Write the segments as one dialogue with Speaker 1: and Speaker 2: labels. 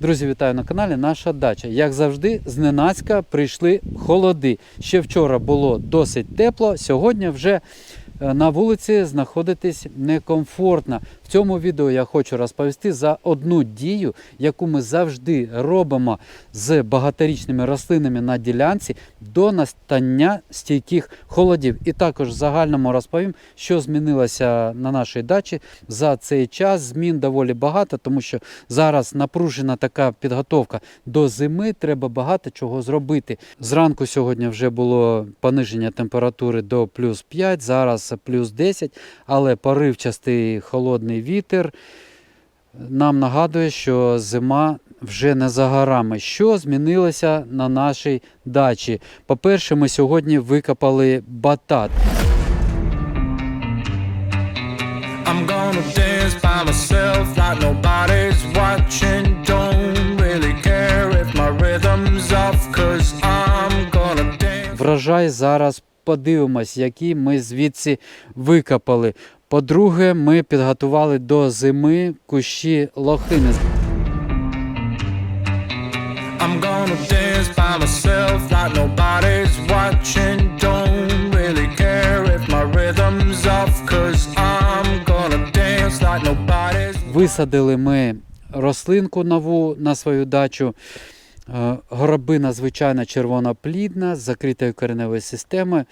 Speaker 1: Друзі, вітаю на каналі Наша дача. Як завжди, зненацька прийшли холоди. Ще вчора було досить тепло, сьогодні вже е, на вулиці знаходитись некомфортно. В цьому відео я хочу розповісти за одну дію, яку ми завжди робимо з багаторічними рослинами на ділянці до настання стійких холодів. І також в загальному розповім, що змінилося на нашій дачі за цей час. Змін доволі багато, тому що зараз напружена така підготовка до зими. Треба багато чого зробити. Зранку сьогодні вже було пониження температури до плюс 5, зараз плюс 10, але поривчастий холодний вітер нам нагадує, що зима вже не за горами. Що змінилося на нашій дачі? По-перше, ми сьогодні викопали батат.
Speaker 2: I'm gonna dance by myself like nobody's watching. Don't really care if my rhythm's off, cause I'm gonna dance.
Speaker 1: Врожай зараз подивимось, які ми звідси викопали. По-друге, ми підготували до зими кущі лохини.
Speaker 2: I'm gonna dance by myself like nobody's watching. Don't really care if my rhythm's off, cause I'm gonna dance like nobody's
Speaker 1: Висадили ми рослинку нову на свою дачу. Е, Горобина, звичайно, червоноплідна з закритою кореневою системою.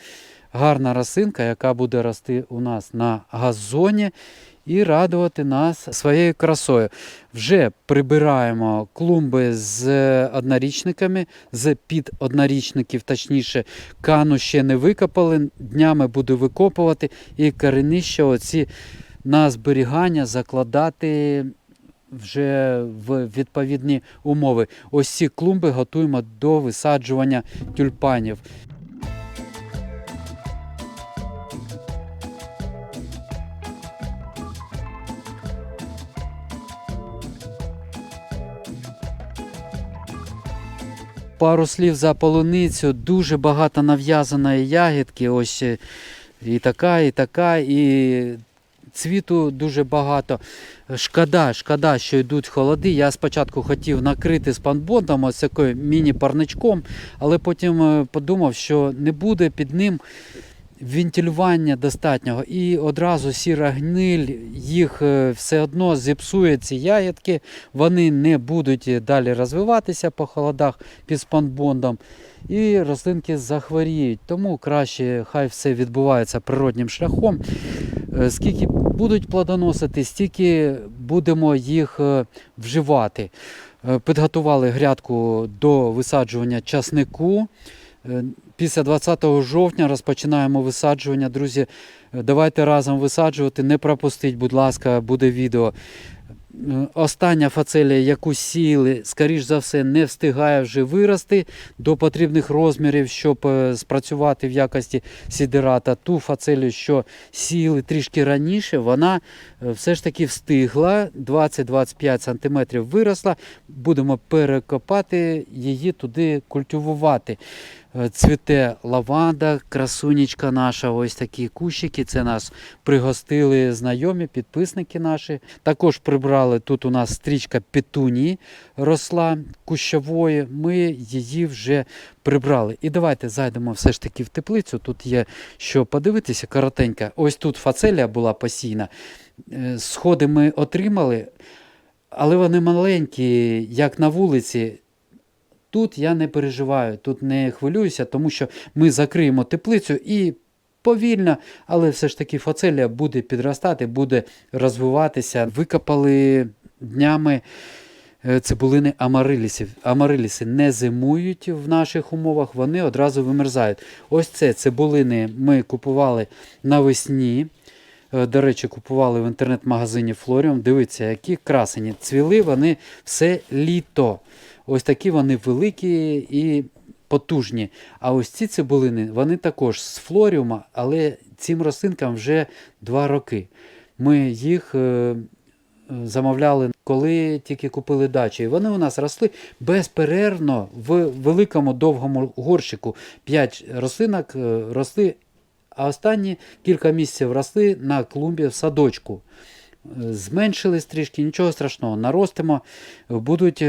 Speaker 1: Гарна рослинка, яка буде рости у нас на газоні і радувати нас своєю красою. Вже прибираємо клумби з однорічниками, з під однорічників, точніше, кану ще не викопали. Днями буду викопувати і коренища оці на зберігання закладати вже в відповідні умови. Ось ці клумби готуємо до висаджування тюльпанів. Пару слів за полуницю. Дуже багато нав'язаної ягідки. Ось е, і така, і така, і цвіту дуже багато. Шкода, шкода, що йдуть холоди. Я спочатку хотів накрити спанбондом, ось такою міні-парничком, але потім е, подумав, що не буде під ним вентилювання достатнього. І одразу сіра гниль, їх е, все одно зіпсує ці ягідки, вони не будуть далі розвиватися по холодах під спанбондом. І рослинки захворіють. Тому краще хай все відбувається природнім шляхом. Е, Скільки будуть плодоносити, стільки будемо їх е, вживати. Е, Підготували грядку до висаджування часнику. Е, Після 20 жовтня розпочинаємо висаджування. Друзі, е, давайте разом висаджувати. Не пропустіть, будь ласка, буде відео. Е, Остання фацелія, яку сіяли, скоріш за все, не встигає вже вирости до потрібних розмірів, щоб спрацювати в якості сідерата. Ту фацелію, що сіяли трішки раніше, вона все ж таки встигла. 20-25 см виросла. Будемо перекопати її туди культивувати. Е, Цвіте лаванда, красунечка наша, ось такі кущики. Це нас пригостили знайомі, підписники наші. Також прибрали тут у нас стрічка петунії росла кущової. Ми її вже прибрали. І давайте зайдемо все ж таки в теплицю. Тут є що подивитися, коротенька. Ось тут фацелія була постійна. Е, Сходи ми отримали, але вони маленькі, як на вулиці. Тут я не переживаю, тут не хвилююся, тому що ми закриємо теплицю і повільно, але все ж таки фацелія буде підростати, буде розвиватися. Викопали днями е, цибулини амарилісів. Амариліси не зимують в наших умовах, вони одразу вимерзають. Ось це цибулини ми купували навесні. Е, До речі, купували в інтернет-магазині Флоріум. Дивіться, які красені. Цвіли вони все літо. Ось такі вони великі і потужні. А ось ці цибулини, вони також з флоріума, але цим рослинкам вже 2 роки. Ми їх е, замовляли, коли тільки купили дачу. І вони у нас росли безперервно в великому довгому горщику. 5 рослинок е, росли, а останні кілька місяців росли на клумбі в садочку. е, зменшились трішки, нічого страшного, наростимо, будуть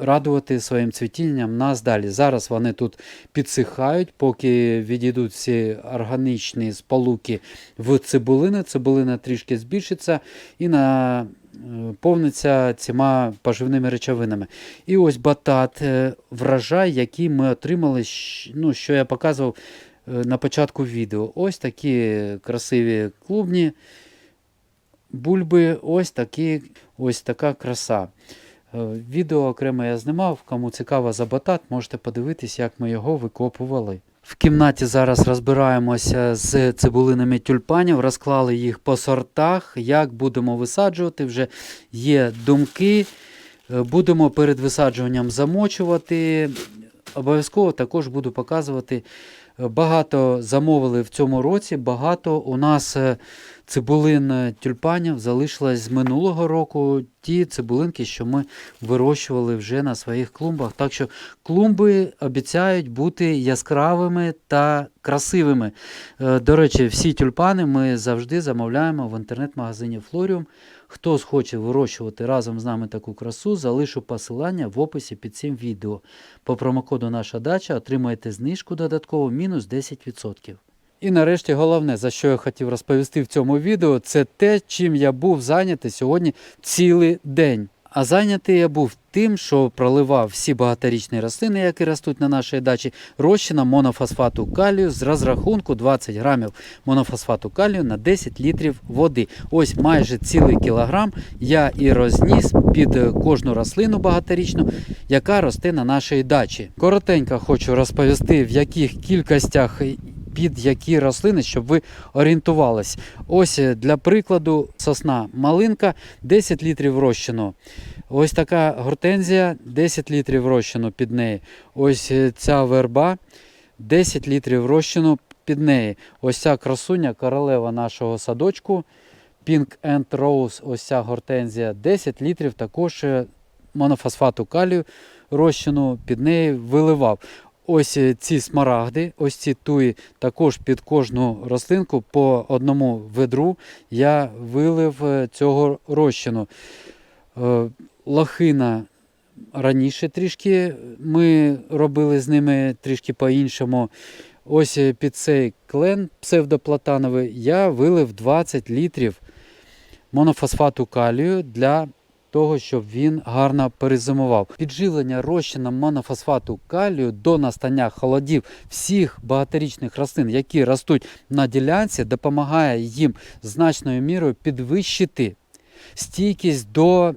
Speaker 1: радувати своїм цвітінням нас далі. Зараз вони тут підсихають, поки відійдуть всі органічні сполуки в цибулини. Цибулина трішки збільшиться і на е, цими поживними речовинами. І ось батат, е, врожай, який ми отримали, ну, що я показував е, на початку відео. Ось такі красиві клубні бульби, ось, такі, ось така краса. Е, Відео окремо я знімав, кому цікаво за батат, можете подивитись, як ми його викопували. В кімнаті зараз розбираємося з цибулинами тюльпанів, розклали їх по сортах, як будемо висаджувати, вже є думки. Е, Будемо перед висаджуванням замочувати. Обов'язково також буду показувати. Багато замовили в цьому році, багато у нас е, цибулин е, тюльпанів залишилось з минулого року. Ті цибулинки, що ми вирощували вже на своїх клумбах. Так що клумби обіцяють бути яскравими та красивими. Е, До речі, всі тюльпани ми завжди замовляємо в інтернет-магазині Флоріум. Хто схоче вирощувати разом з нами таку красу, залишу посилання в описі під цим відео. По промокоду Наша дача отримаєте знижку додатково мінус 10%. І нарешті головне, за що я хотів розповісти в цьому відео, це те, чим я був зайнятий сьогодні цілий день. А зайнятий я був тим, що проливав всі багаторічні рослини, які ростуть на нашій дачі, розчином монофосфату калію з розрахунку 20 грамів монофосфату калію на 10 літрів води. Ось майже цілий кілограм я і розніс під кожну рослину багаторічну, яка росте на нашій дачі. Коротенько хочу розповісти, в яких кількостях під які рослини, щоб ви орієнтувались. Ось е, для прикладу сосна малинка 10 літрів розчину. Ось така гортензія 10 літрів розчину під неї. Ось е, ця верба 10 літрів розчину під неї. Ось ця красуня, королева нашого садочку. Pink and Rose, ось ця гортензія 10 літрів також е, монофосфату калію розчину під неї виливав. Ось е, ці смарагди, ось ці туї, також під кожну рослинку по одному ведру я вилив е, цього розчину. Е, Лохина раніше трішки ми робили з ними трішки по-іншому. Ось під цей клен псевдоплатановий я вилив 20 літрів монофосфату калію для того, щоб він гарно перезимував. Підживлення розчином монофосфату калію до настання холодів всіх багаторічних рослин, які ростуть на ділянці, допомагає їм значною мірою підвищити стійкість до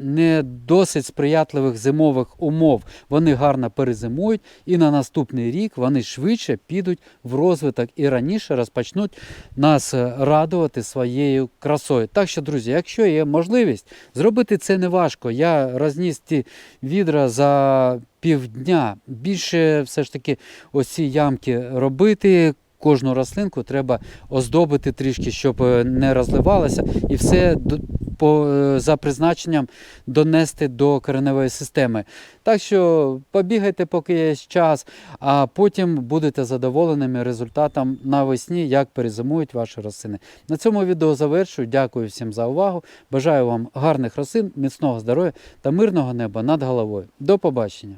Speaker 1: не досить сприятливих зимових умов. Вони гарно перезимують, і на наступний рік вони швидше підуть в розвиток і раніше розпочнуть нас е, радувати своєю красою. Так що, друзі, якщо є можливість, зробити це не важко. Я розніс ті відра за півдня. Більше все ж таки ось ці ямки робити. Кожну рослинку треба оздобити трішки, щоб е, не розливалося, і все по, е, за призначенням донести до кореневої системи. Так що побігайте, поки є час, а потім будете задоволеними результатом навесні, як перезимують ваші рослини. На цьому відео завершую. Дякую всім за увагу. Бажаю вам гарних рослин, міцного здоров'я та мирного неба над головою. До побачення!